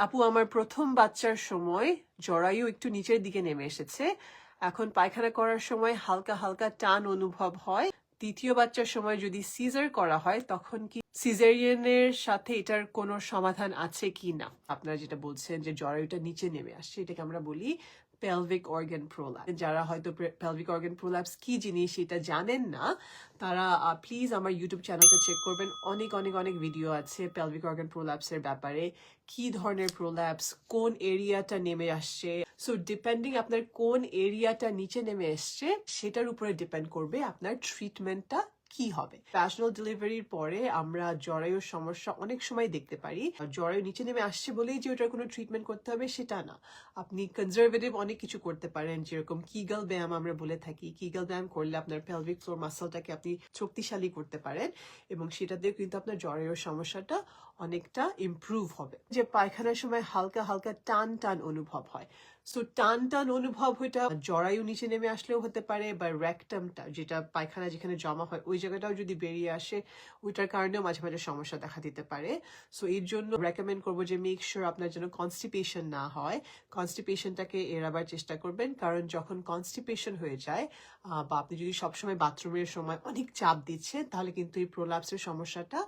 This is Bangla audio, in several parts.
আপু, আমার প্রথম বাচ্চার সময় জরায়ু একটু নিচের দিকে নেমে এসেছে। এখন পায়খানা করার সময় হালকা হালকা টান অনুভব হয়। দ্বিতীয় বাচ্চার সময় যদি সিজার করা হয়, তখন কি সিজারিয়ানের সাথে এটার কোনো সমাধান আছে কি না? আপনারা যেটা বলছেন যে জরায়ুটা নিচে নেমে আসছে, এটাকে আমরা বলি পেলভিক অর্গান প্রোল্যাপস যারা হয়তো পেলভিক অর্গান প্রোল্যাপস কি জিনিস এটা জানেন না, তারা প্লিজ আমার ইউটিউব চ্যানেলটা চেক করবেন। অনেক অনেক অনেক ভিডিও আছে পেলভিক অর্গান প্রোল্যাপসের ব্যাপারে। কি ধরনের প্রোল্যাপস কোন এরিয়াটা নেমে আসছে? সো ডিপেন্ডিং আপনার কোন এরিয়াটা নিচে নেমে এসছে সেটার উপরে ডিপেন্ড করবে আপনার ট্রিটমেন্টটা কি হবে? ভ্যাজনাল ডেলিভারির পরে আমরা জরায়ুর সমস্যা অনেক সময় দেখতে পারি। জরায়ু নিচে নেমে আসছে বলেই যে ওটার কোনো ট্রিটমেন্ট করতে হবে সেটা না। আপনি কনজারভেটিভ অনেক কিছু করতে পারেন, যেরকম কিগল ব্যায়াম আমরা বলে থাকি। কিগল ব্যায়াম করলে আপনার পেলভিক ফ্লোর মাসলটাকে আপনি শক্তিশালী করতে পারেন এবং সেটাতে কিন্তু আপনার জরায়ুর সমস্যাটা অনেকটা ইমপ্রুভ হবে। যে পায়খানার সময় হালকা হালকা টান টান অনুভব হয়। সো টান টান অনুভব ওইটা জরায়ু নিচে নেমে আসলেও হতে পারে বা র্যাকটামটা যেটা পায়খানা যেখানে জমা হয়, ওই জায়গাটাও যদি বেরিয়ে আসে, ওইটার কারণেও মাঝে মাঝে সমস্যা দেখা দিতে পারে। সো এর জন্য রেকমেন্ড করব যে মেক শিওর আপনার যেন কনস্টিপেশন না হয়। কনস্টিপেশনটাকে এড়াবার চেষ্টা করবেন। কারণ যখন কনস্টিপেশন হয়ে যায় বা আপনি যদি সবসময় বাথরুমের সময় অনেক চাপ দিচ্ছেন, তাহলে কিন্তু এই প্রোলাপসের সমস্যাটা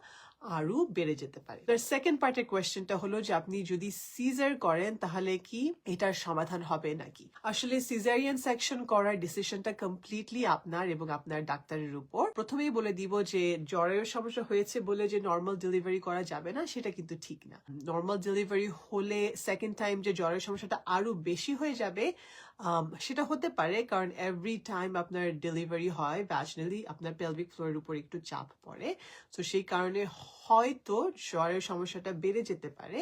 আরও বেড়ে যেতে পারে। সেকেন্ড পার্টের কোয়েশ্চেনটা হলো যে আপনি যদি সিজার করেন, তাহলে কি এটার সমাধান হবে নাকি? আসলে সিজারিয়ান সেকশন করার ডিসিশনটা কমপ্লিটলি আপনার এবং আপনার ডাক্তারের উপর। প্রথমেই বলে দিব যে জ্বরের সমস্যা হয়েছে বলে যে নর্মাল ডেলিভারি করা যাবে না, সেটা কিন্তু ঠিক না। নর্মাল ডেলিভারি হলে সেকেন্ড টাইম যে জ্বরের সমস্যাটা আরও বেশি হয়ে যাবে সেটা হতে পারে কারণ এভরি টাইম আপনার ডেলিভারি হয় ভ্যাজনালি আপনার পেলভিক ফ্লোরের উপর একটু চাপ পড়ে। তো সেই কারণে হয়তো জ্বরের সমস্যাটা বেড়ে যেতে পারে,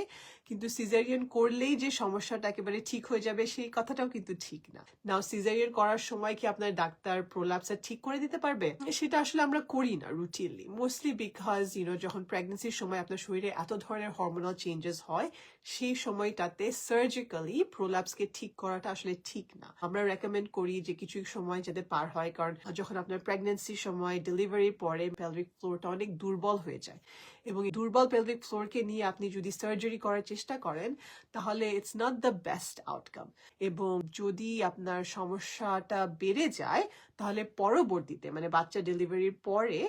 কিন্তু সিজারিয়ান করলেই যে সমস্যাটা একেবারে ঠিক হয়ে যাবে সেই কথাটাও কিন্তু ঠিক না। নাও সিজারিয়ান করার সময় কি আপনার ডাক্তার প্রোলাপসটা ঠিক করে দিতে পারবে? সেটা আসলে আমরা করি না রুটিনলি মোস্টলি বিকজ ইউনো যখন প্রেগনেন্সির সময় আপনার শরীরে এত ধরনের হরমোনাল চেঞ্জেস হয়, সেই সময়টাতে সার্জিক্যালি প্রোলাপসকে ঠিক করাটা আসলে ঠিক না। আমরা রেকমেন্ড করি যে কিছু সময় যাতে পার হয়, কারণ যখন আপনার প্রেগনেন্সির সময় ডেলিভারির পরে পেলভিক ফ্লোরটা অনেক দুর্বল হয়ে যায়। এবং দুর্বল পেলভিক ফ্লোরকে নিয়ে আপনি যদি সার্জারি করার চেষ্টা করেন, তাহলে it's not the best outcome এবং যদি আপনার সমস্যাটা বেড়ে যায়, তাহলে পরবর্তীতে মানে বাচ্চা ডেলিভারির পরে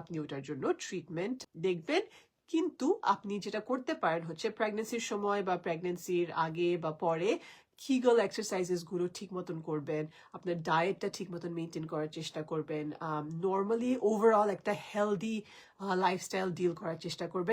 আপনি ওটার জন্য ট্রিটমেন্ট দেখবেন কিন্তু আপনি যেটা করতে পারেন হচ্ছে প্রেগনেন্সির সময় বা প্রেগনেন্সির আগে বা পরে কিগল এক্সারসাইজেসগুলো ঠিক মতন করবেন, আপনার ডায়েটটা ঠিক মতন মেনটেন করার চেষ্টা করবেন নর্মালি ওভারঅল একটা হেলদি লাইফস্টাইল ডিল করার চেষ্টা করবেন।